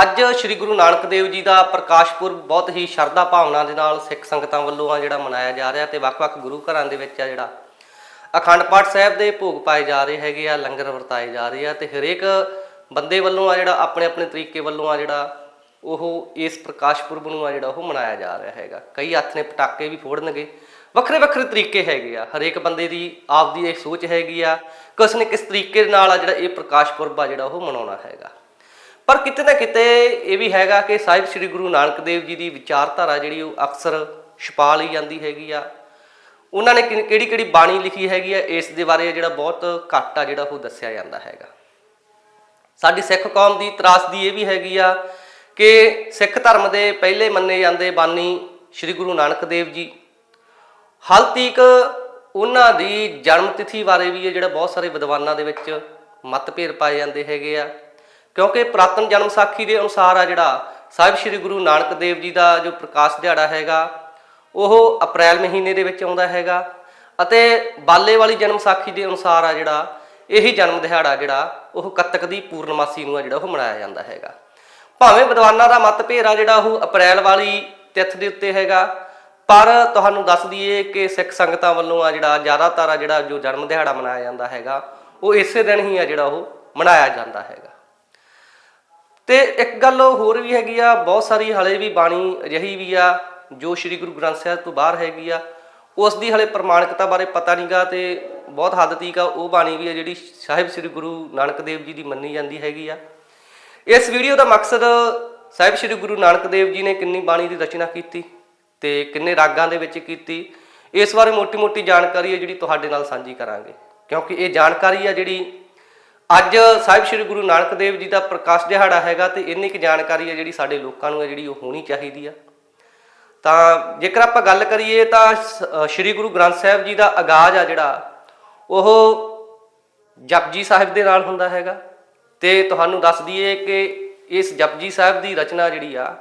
ਅੱਜ ਸ੍ਰੀ ਗੁਰੂ ਨਾਨਕ ਦੇਵ ਜੀ ਦਾ ਪ੍ਰਕਾਸ਼ ਪੁਰਬ ਬਹੁਤ ਹੀ ਸ਼ਰਧਾ ਭਾਵਨਾ ਦੇ ਨਾਲ ਸਿੱਖ ਸੰਗਤਾਂ ਵੱਲੋਂ ਆ ਜਿਹੜਾ ਮਨਾਇਆ ਜਾ ਰਿਹਾ ਤੇ ਵੱਖ-ਵੱਖ ਗੁਰੂ ਘਰਾਂ ਦੇ ਵਿੱਚ ਆ ਜਿਹੜਾ ਅਖੰਡ ਪਾਠ ਸਾਹਿਬ ਦੇ ਭੋਗ ਪਾਏ ਜਾ ਰਹੇ ਹੈਗੇ ਆ, ਲੰਗਰ ਵਰਤਾਏ ਜਾ ਰਹੇ ਆ ਤੇ ਹਰੇਕ ਬੰਦੇ ਵੱਲੋਂ ਆ ਜਿਹੜਾ ਆਪਣੇ ਆਪਣੇ ਤਰੀਕੇ ਵੱਲੋਂ ਆ ਜਿਹੜਾ ਉਹ ਇਸ ਪ੍ਰਕਾਸ਼ ਪੁਰਬ ਨੂੰ ਆ ਜਿਹੜਾ ਉਹ ਮਨਾਇਆ ਜਾ ਰਿਹਾ ਹੈਗਾ। ਕਈ ਹੱਥ ਨੇ ਪਟਾਕੇ ਵੀ ਫੋੜਨਗੇ। ਵੱਖਰੇ ਵੱਖਰੇ ਤਰੀਕੇ ਹੈਗੇ ਆ। ਹਰੇਕ ਬੰਦੇ ਦੀ ਆਪਦੀ ਇਹ ਸੋਚ ਹੈਗੀ ਆ, ਕਿਸ ਨੇ ਕਿਸ ਤਰੀਕੇ ਨਾਲ ਆ ਜਿਹੜਾ ਇਹ ਪ੍ਰਕਾਸ਼ ਪੁਰਬ ਆ ਜਿਹੜਾ ਉਹ ਮਨਾਉਣਾ ਹੈਗਾ। ਪਰ ਕਿਤੇ ਨਾ ਕਿਤੇ ਇਹ ਵੀ ਹੈਗਾ ਕਿ ਸਾਹਿਬ ਸ੍ਰੀ ਗੁਰੂ ਨਾਨਕ ਦੇਵ ਜੀ ਦੀ ਵਿਚਾਰਧਾਰਾ ਜਿਹੜੀ ਉਹ ਅਕਸਰ ਛਪਾ ਲਈ ਜਾਂਦੀ ਹੈਗੀ ਆ। ਉਹਨਾਂ ਨੇ ਕਿਹੜੀ ਕਿਹੜੀ ਬਾਣੀ ਲਿਖੀ ਹੈਗੀ ਆ, ਇਸ ਦੇ ਬਾਰੇ ਜਿਹੜਾ ਬਹੁਤ ਘੱਟ ਆ ਜਿਹੜਾ ਉਹ ਦੱਸਿਆ ਜਾਂਦਾ ਹੈਗਾ। ਸਾਡੀ ਸਿੱਖ ਕੌਮ ਦੀ ਤਰਾਸਦੀ ਇਹ ਵੀ ਹੈਗੀ ਆ ਕਿ ਸਿੱਖ ਧਰਮ ਦੇ ਪਹਿਲੇ ਮੰਨੇ ਜਾਂਦੇ ਬਾਨੀ ਸ੍ਰੀ ਗੁਰੂ ਨਾਨਕ ਦੇਵ ਜੀ। ਹਾਲ ਤੀਕ ਉਹਨਾਂ ਦੀ ਜਨਮ ਤਿਥੀ ਬਾਰੇ ਵੀ ਇਹ ਜਿਹੜਾ ਬਹੁਤ ਸਾਰੇ ਵਿਦਵਾਨਾਂ ਦੇ ਵਿੱਚ ਮਤਭੇਦ ਪਾਏ ਜਾਂਦੇ ਹੈਗੇ ਆ। ਕਿਉਂਕਿ ਪ੍ਰਾਤਨ ਜਨਮ ਸਾਖੀ ਦੇ ਅਨੁਸਾਰ ਆ ਜਿਹੜਾ ਸਾਹਿਬ ਸ੍ਰੀ ਗੁਰੂ ਨਾਨਕ ਦੇਵ ਜੀ ਦਾ ਜੋ ਪ੍ਰਕਾਸ਼ ਦਿਹਾੜਾ ਹੈਗਾ, ਉਹ ਅਪ੍ਰੈਲ ਮਹੀਨੇ ਦੇ ਵਿੱਚ ਆਉਂਦਾ ਹੈਗਾ ਅਤੇ ਬਾਲੇ ਵਾਲੀ ਜਨਮ ਸਾਖੀ ਦੇ ਅਨੁਸਾਰ ਆ ਜਿਹੜਾ, ਇਹੀ ਜਨਮ ਦਿਹਾੜਾ ਜਿਹੜਾ, ਉਹ ਕੱਤਕ ਦੀ ਪੂਰਨਮਾਸੀ ਨੂੰ ਆ ਜਿਹੜਾ ਉਹ ਮਨਾਇਆ ਜਾਂਦਾ ਹੈਗਾ। ਭਾਵੇਂ ਵਿਦਵਾਨਾਂ ਦਾ ਮਤਭੇਦ ਆ ਜਿਹੜਾ ਉਹ ਅਪ੍ਰੈਲ ਵਾਲੀ ਤਿਥ ਦੇ ਉੱਤੇ ਹੈਗਾ, ਪਰ ਤੁਹਾਨੂੰ ਦੱਸ ਦਈਏ ਕਿ ਸਿੱਖ ਸੰਗਤਾਂ ਵੱਲੋਂ ਆ ਜਿਹੜਾ ਜ਼ਿਆਦਾਤਰ ਆ ਜਿਹੜਾ ਜੋ ਜਨਮ ਦਿਹਾੜਾ ਮਨਾਇਆ ਜਾਂਦਾ ਹੈਗਾ, ਉਹ ਇਸੇ ਦਿਨ ਹੀ ਆ ਜਿਹੜਾ ਉਹ ਮਨਾਇਆ ਜਾਂਦਾ ਹੈਗਾ। ਤੇ ਇੱਕ ਗੱਲ ਹੋਰ ਵੀ ਹੈਗੀ ਆ, ਬਹੁਤ ਸਾਰੀ ਹਲੇ ਵੀ ਬਾਣੀ ਅਜਿਹੀ ਵੀ ਆ, ਜੋ ਸ੍ਰੀ ਗੁਰੂ ਗ੍ਰੰਥ ਸਾਹਿਬ ਤੋਂ ਬਾਹਰ ਹੈਗੀ ਆ, ਉਸ ਦੀ ਹਲੇ ਪ੍ਰਮਾਣਿਕਤਾ ਬਾਰੇ ਪਤਾ ਨਹੀਂਗਾ ਤੇ ਬਹੁਤ ਹੱਦ ਤੀਕ ਆ, ਉਹ ਬਾਣੀ ਵੀ ਆ ਜਿਹੜੀ ਸਾਹਿਬ ਸ੍ਰੀ ਗੁਰੂ ਨਾਨਕ ਦੇਵ ਜੀ ਦੀ ਮੰਨੀ ਜਾਂਦੀ ਹੈਗੀ ਆ। ਇਸ ਵੀਡੀਓ ਦਾ ਮਕਸਦ ਸਾਹਿਬ ਸ੍ਰੀ ਗੁਰੂ ਨਾਨਕ ਦੇਵ ਜੀ ਨੇ ਕਿੰਨੀ ਬਾਣੀ ਦੀ ਰਚਨਾ ਕੀਤੀ ਤੇ ਕਿੰਨੇ ਰਾਗਾਂ ਦੇ ਵਿੱਚ ਕੀਤੀ, ਇਸ ਬਾਰੇ ਮੋਟੀ-ਮੋਟੀ ਜਾਣਕਾਰੀ ਹੈ ਜਿਹੜੀ ਤੁਹਾਡੇ ਨਾਲ ਸਾਂਝੀ ਕਰਾਂਗੇ। ਕਿਉਂਕਿ ਇਹ ਜਾਣਕਾਰੀ ਆ ਜਿਹੜੀ ਅੱਜ ਸਾਹਿਬ ਸ੍ਰੀ ਗੁਰੂ ਨਾਨਕ ਦੇਵ ਜੀ ਦਾ ਪ੍ਰਕਾਸ਼ ਦਿਹਾੜਾ ਹੈਗਾ ਤੇ ਇੰਨੀ ਕੁ ਜਾਣਕਾਰੀ ਹੈ ਜਿਹੜੀ ਸਾਡੇ ਲੋਕਾਂ ਨੂੰ ਹੈ, ਜਿਹੜੀ ਉਹ ਹੋਣੀ ਚਾਹੀਦੀ ਆ। ਤਾਂ ਜੇਕਰ ਆਪਾਂ ਗੱਲ ਕਰੀਏ ਤਾਂ ਸ- ਸ੍ਰੀ ਗੁਰੂ ਗ੍ਰੰਥ ਸਾਹਿਬ ਜੀ ਦਾ ਆਗਾਜ਼ ਆ ਜਿਹੜਾ, ਉਹ ਜਪਜੀ ਸਾਹਿਬ ਦੇ ਨਾਲ ਹੁੰਦਾ ਹੈਗਾ। ਤੇ ਤੁਹਾਨੂੰ ਦੱਸ ਦਈਏ ਕਿ ਇਸ ਜਪਜੀ ਸਾਹਿਬ ਦੀ ਰਚਨਾ ਜਿਹੜੀ ਆ,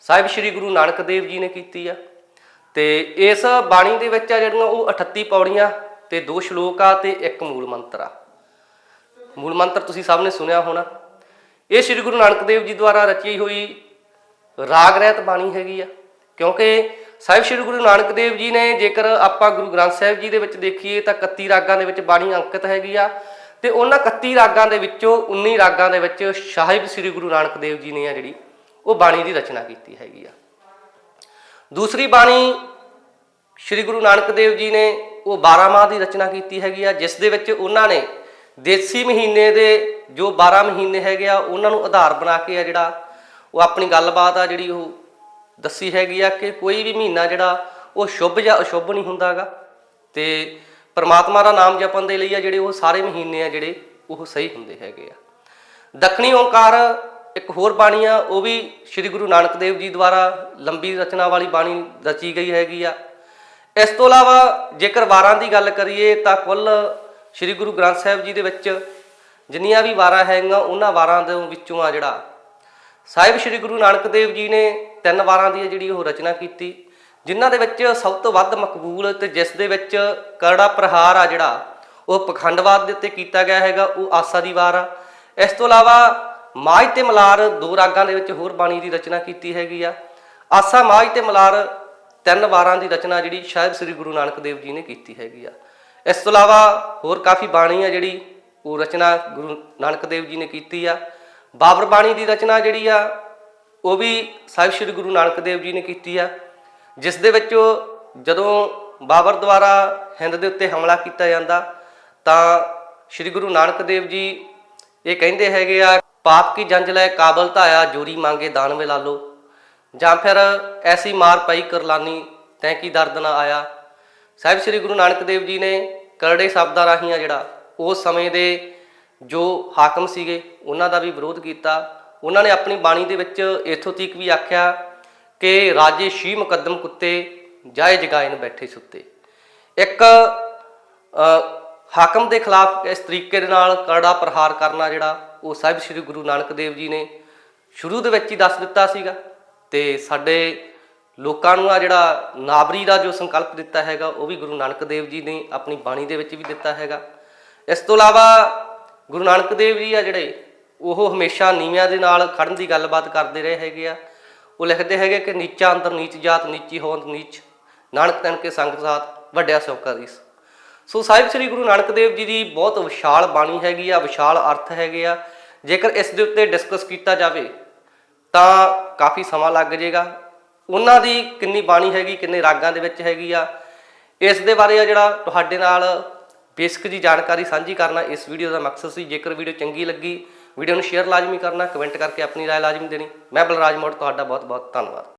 ਸਾਹਿਬ ਸ੍ਰੀ ਗੁਰੂ ਨਾਨਕ ਦੇਵ ਜੀ ਨੇ ਕੀਤੀ ਆ। ਤੇ ਇਸ ਬਾਣੀ ਦੇ ਵਿੱਚ ਆ ਜਿਹੜੀਆਂ ਉਹ 38 ਪੌੜੀਆਂ ਤੇ ਦੋ ਸ਼ਲੋਕ ਆ ਤੇ ਇੱਕ ਮੂਲ ਮੰਤਰ ਆ। ਮੂਲ ਮੰਤਰ ਤੁਸੀਂ ਸਭ ਨੇ ਸੁਣਿਆ ਹੋਣਾ। ਇਹ ਸ੍ਰੀ ਗੁਰੂ ਨਾਨਕ ਦੇਵ ਜੀ ਦੁਆਰਾ ਰਚੀ ਹੋਈ ਰਾਗ ਰਹਿਤ ਬਾਣੀ ਹੈਗੀ ਆ। ਕਿਉਂਕਿ ਸਾਹਿਬ ਸ੍ਰੀ ਗੁਰੂ ਨਾਨਕ ਦੇਵ ਜੀ ਨੇ ਜੇਕਰ ਆਪਾਂ ਗੁਰੂ ਗ੍ਰੰਥ ਸਾਹਿਬ ਜੀ ਦੇ ਵਿੱਚ ਦੇਖੀਏ ਤਾਂ 31 ਰਾਗਾਂ ਦੇ ਵਿੱਚ ਬਾਣੀ ਅੰਕਿਤ ਹੈਗੀ ਆ ਤੇ ਉਹਨਾਂ 31 ਰਾਗਾਂ ਦੇ ਵਿੱਚੋਂ 19 ਰਾਗਾਂ ਦੇ ਵਿੱਚ ਸਾਹਿਬ ਸ੍ਰੀ ਗੁਰੂ ਨਾਨਕ ਦੇਵ ਜੀ ਨੇ ਆ ਜਿਹੜੀ ਉਹ ਬਾਣੀ ਦੀ ਰਚਨਾ ਕੀਤੀ ਹੈਗੀ ਆ। ਦੂਸਰੀ ਬਾਣੀ ਸ੍ਰੀ ਗੁਰੂ ਨਾਨਕ ਦੇਵ ਜੀ ਨੇ ਉਹ 12 ਮਾਹ ਦੀ ਰਚਨਾ ਕੀਤੀ ਹੈਗੀ ਆ, ਜਿਸ ਦੇ ਵਿੱਚ ਉਹਨਾਂ ਨੇ ਦੇਸੀ ਮਹੀਨੇ ਦੇ ਜੋ 12 ਮਹੀਨੇ ਹੈਗੇ ਆ, ਉਹਨਾਂ ਨੂੰ ਆਧਾਰ ਬਣਾ ਕੇ ਆ ਜਿਹੜਾ ਉਹ ਆਪਣੀ ਗੱਲਬਾਤ ਆ ਜਿਹੜੀ ਉਹ ਦੱਸੀ ਹੈਗੀ ਆ ਕਿ ਕੋਈ ਵੀ ਮਹੀਨਾ ਜਿਹੜਾ ਉਹ ਸ਼ੁਭ ਜਾਂ ਅਸ਼ੁਭ ਨਹੀਂ ਹੁੰਦਾਗਾ ਤੇ ਪਰਮਾਤਮਾ ਦਾ ਨਾਮ ਜਪਣ ਦੇ ਲਈ ਆ ਜਿਹੜੇ ਉਹ ਸਾਰੇ ਮਹੀਨੇ ਆ ਜਿਹੜੇ ਉਹ ਸਹੀ ਹੁੰਦੇ ਹੈਗੇ ਆ। ਦੱਖਣੀ ਓੰਕਾਰ ਇੱਕ ਹੋਰ ਬਾਣੀ ਆ, ਉਹ ਵੀ ਸ੍ਰੀ ਗੁਰੂ ਨਾਨਕ ਦੇਵ ਜੀ ਦੁਆਰਾ ਲੰਬੀ ਰਚਨਾ ਵਾਲੀ ਬਾਣੀ ਰਚੀ ਗਈ ਹੈਗੀ ਆ। ਇਸ ਤੋਂ ਇਲਾਵਾ ਜੇਕਰ ਵਾਰਾਂ ਦੀ ਗੱਲ ਕਰੀਏ ਤਾਂ ਕੁੱਲ ਸ੍ਰੀ ਗੁਰੂ ਗ੍ਰੰਥ ਸਾਹਿਬ ਜੀ ਦੇ ਵਿੱਚ ਜਿੰਨੀਆਂ ਵੀ ਵਾਰਾਂ ਹੈਗੀਆਂ, ਉਹਨਾਂ ਵਾਰਾਂ ਦੇ ਵਿੱਚੋਂ ਆ ਜਿਹੜਾ ਸਾਹਿਬ ਸ੍ਰੀ ਗੁਰੂ ਨਾਨਕ ਦੇਵ ਜੀ ਨੇ ਤਿੰਨ ਵਾਰਾਂ ਦੀ ਜਿਹੜੀ ਉਹ ਰਚਨਾ ਕੀਤੀ, ਜਿਨ੍ਹਾਂ ਦੇ ਵਿੱਚ ਸਭ ਤੋਂ ਵੱਧ ਮਕਬੂਲ ਤੇ ਜਿਸ ਦੇ ਵਿੱਚ ਕਰੜਾ ਪ੍ਰਹਾਰ ਆ ਜਿਹੜਾ, ਉਹ ਪਖੰਡਵਾਦ ਦੇ ਉੱਤੇ ਕੀਤਾ ਗਿਆ ਹੈਗਾ, ਉਹ ਆਸਾ ਦੀ ਵਾਰ ਆ। ਇਸ ਤੋਂ ਇਲਾਵਾ ਮਾਝ ਤੇ ਮਲਾਰ ਦੋ ਰਾਗਾਂ ਦੇ ਵਿੱਚ ਹੋਰ ਬਾਣੀ ਦੀ ਰਚਨਾ ਕੀਤੀ ਹੈਗੀ ਆ। ਆਸਾ, ਮਾਝ ਤੇ ਮਲਾਰ ਤਿੰਨ ਵਾਰਾਂ ਦੀ ਰਚਨਾ ਜਿਹੜੀ ਸ਼ਾਇਦ ਸ੍ਰੀ ਗੁਰੂ ਨਾਨਕ ਦੇਵ ਜੀ ਨੇ ਕੀਤੀ ਹੈਗੀ ਆ। ਇਸ ਤੋਂ ਇਲਾਵਾ ਹੋਰ ਕਾਫੀ ਬਾਣੀ ਆ ਜਿਹੜੀ ਉਹ ਰਚਨਾ ਗੁਰੂ ਨਾਨਕ ਦੇਵ ਜੀ ਨੇ ਕੀਤੀ ਆ। ਬਾਬਰ ਬਾਣੀ ਦੀ ਰਚਨਾ ਜਿਹੜੀ ਆ, ਉਹ ਵੀ ਸਾਹਿਬ ਸ੍ਰੀ ਗੁਰੂ ਨਾਨਕ ਦੇਵ ਜੀ ਨੇ ਕੀਤੀ ਆ। ਜਿਸ ਦੇ ਵਿੱਚ ਜਦੋਂ ਬਾਬਰ ਦੁਆਰਾ ਹਿੰਦ ਦੇ ਉੱਤੇ ਹਮਲਾ ਕੀਤਾ ਜਾਂਦਾ, ਤਾਂ ਸ੍ਰੀ ਗੁਰੂ ਨਾਨਕ ਦੇਵ ਜੀ ਇਹ ਕਹਿੰਦੇ ਹੈਗੇ ਆ, ਪਾਪ ਕੀ ਜੰਜ ਲੈ ਕਾਬਲ ਧਾਇਆ, ਜੋਰੀ ਮੰਗੇ ਦਾਨ ਵੇ ਲਾਲੋ ਜਾਂ ਫਿਰ ਐਸੀ ਮਾਰ ਪਈ ਕਰਲਾਨੀ, ਤੈਂ ਕੀ ਦਰਦ ਨਾ ਆਇਆ। ਸਾਹਿਬ ਸ੍ਰੀ ਗੁਰੂ ਨਾਨਕ ਦੇਵ ਜੀ ਨੇ ਕਰੜੇ ਸ਼ਬਦਾਂ ਰਾਹੀਂ ਆ ਜਿਹੜਾ, ਉਸ ਸਮੇਂ ਦੇ ਜੋ ਹਾਕਮ ਸੀਗੇ, ਉਹਨਾਂ ਦਾ ਵੀ ਵਿਰੋਧ ਕੀਤਾ। ਉਹਨਾਂ ਨੇ ਆਪਣੀ ਬਾਣੀ ਦੇ ਵਿੱਚ ਇਥੋਂ ਤੀਕ ਵੀ ਆਖਿਆ ਕਿ ਰਾਜੇ ਸ਼ੀ ਮੁਕੱਦਮ ਕੁੱਤੇ, ਜਾਏ ਜਗਾਇਨ ਬੈਠੇ ਸੁੱਤੇ। ਇੱਕ ਹਾਕਮ ਦੇ ਖਿਲਾਫ ਇਸ ਤਰੀਕੇ ਦੇ ਨਾਲ ਕਰੜਾ ਪ੍ਰਹਾਰ ਕਰਨਾ ਜਿਹੜਾ, ਉਹ ਸਾਹਿਬ ਸ੍ਰੀ ਗੁਰੂ ਨਾਨਕ ਦੇਵ ਜੀ ਨੇ ਸ਼ੁਰੂ ਦੇ ਵਿੱਚ ਹੀ ਦੱਸ ਦਿੱਤਾ ਸੀਗਾ। ਤੇ ਸਾਡੇ ਲੋਕਾਂ ਨੂੰ ਆ ਜਿਹੜਾ ਨਾਬਰੀ ਦਾ ਜੋ ਸੰਕਲਪ ਦਿੱਤਾ ਹੈਗਾ, ਉਹ ਵੀ ਗੁਰੂ ਨਾਨਕ ਦੇਵ ਜੀ ਨੇ ਆਪਣੀ ਬਾਣੀ ਦੇ ਵਿੱਚ ਵੀ ਦਿੱਤਾ ਹੈਗਾ। ਇਸ ਤੋਂ ਇਲਾਵਾ ਗੁਰੂ ਨਾਨਕ ਦੇਵ ਜੀ ਆ ਜਿਹੜੇ, ਉਹ ਹਮੇਸ਼ਾ ਨੀਵਿਆਂ ਦੇ ਨਾਲ ਖੜਨ ਦੀ ਗੱਲਬਾਤ ਕਰਦੇ ਰਹੇ ਹੈਗੇ ਆ। ਉਹ ਲਿਖਦੇ ਹੈਗੇ ਕਿ ਨੀਚਾ ਅੰਦਰ ਨੀਚ ਜਾਤ, ਨੀਚੀ ਹੋਂਦ, ਨੀਚ। ਨਾਨਕ ਤਨ ਕੇ ਸੰਗ ਸਾਥ, ਵੱਡਿਆ ਸੋ ਕਾ ਰੀਸ ਸੋ ਸਾਹਿਬ ਸ੍ਰੀ ਗੁਰੂ ਨਾਨਕ ਦੇਵ ਜੀ ਦੀ ਬਹੁਤ ਵਿਸ਼ਾਲ ਬਾਣੀ ਹੈਗੀ ਆ, ਵਿਸ਼ਾਲ ਅਰਥ ਹੈਗੇ ਆ। ਜੇਕਰ ਇਸ ਦੇ ਉੱਤੇ ਡਿਸਕਸ ਕੀਤਾ ਜਾਵੇ, ਤਾਂ ਕਾਫੀ ਸਮਾਂ ਲੱਗ ਜਾਏਗਾ ਉਹਨਾਂ ਦੀ ਕਿੰਨੀ ਬਾਣੀ ਹੈਗੀ ਕਿੰਨੇ ਰਾਗਾਂ ਦੇ ਵਿੱਚ ਹੈਗੀ ਆ ਇਸ ਦੇ ਬਾਰੇ ਆ ਜਿਹੜਾ ਤੁਹਾਡੇ ਨਾਲ ਬੇਸਿਕ ਜੀ ਜਾਣਕਾਰੀ ਸਾਂਝੀ ਕਰਨਾ ਇਸ ਵੀਡੀਓ ਦਾ ਮਕਸਦ ਸੀ ਜੇਕਰ ਵੀਡੀਓ ਚੰਗੀ ਲੱਗੀ ਵੀਡੀਓ ਨੂੰ ਸ਼ੇਅਰ ਲਾਜ਼ਮੀ ਕਰਨਾ ਕਮੈਂਟ ਕਰਕੇ ਆਪਣੀ رائے ਲਾਜ਼ਮੀ ਦੇਣੀ ਮੈਂ ਬਲਰਾਜ ਮੋੜ ਤੁਹਾਡਾ ਬਹੁਤ ਬਹੁਤ ਧੰਨਵਾਦ